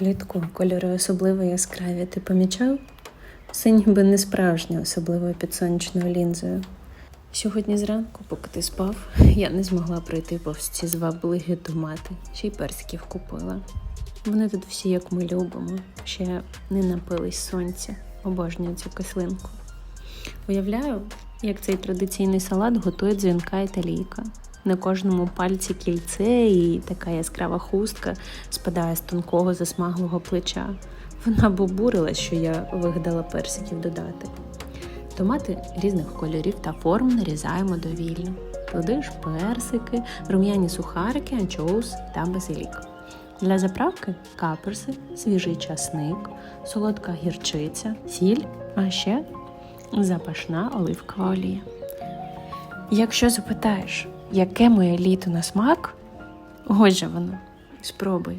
Влітку кольори особливо яскраві. Ти помічав? Все ніби не справжнє, особливо під сонячною лінзою. Сьогодні зранку, поки ти спав, я не змогла пройти повз ці звабливі томати, ще й персиків купила. Вони тут всі, як ми любимо, ще не напились сонця, обожнюю цю кислинку. Уявляю, як цей традиційний салат готує дзвінка італійка. На кожному пальці кільце і така яскрава хустка спадає з тонкого засмаглого плеча. Вона б обурила, що я вигадала персиків додати. Томати різних кольорів та форм нарізаємо довільно. Туди ж персики, рум'яні сухарики, анчоус та базилік. Для заправки каперси, свіжий часник, солодка гірчиця, сіль, а ще запашна оливкова олія. Якщо запитаєш, яке моє літо на смак, Отже воно. Спробуй.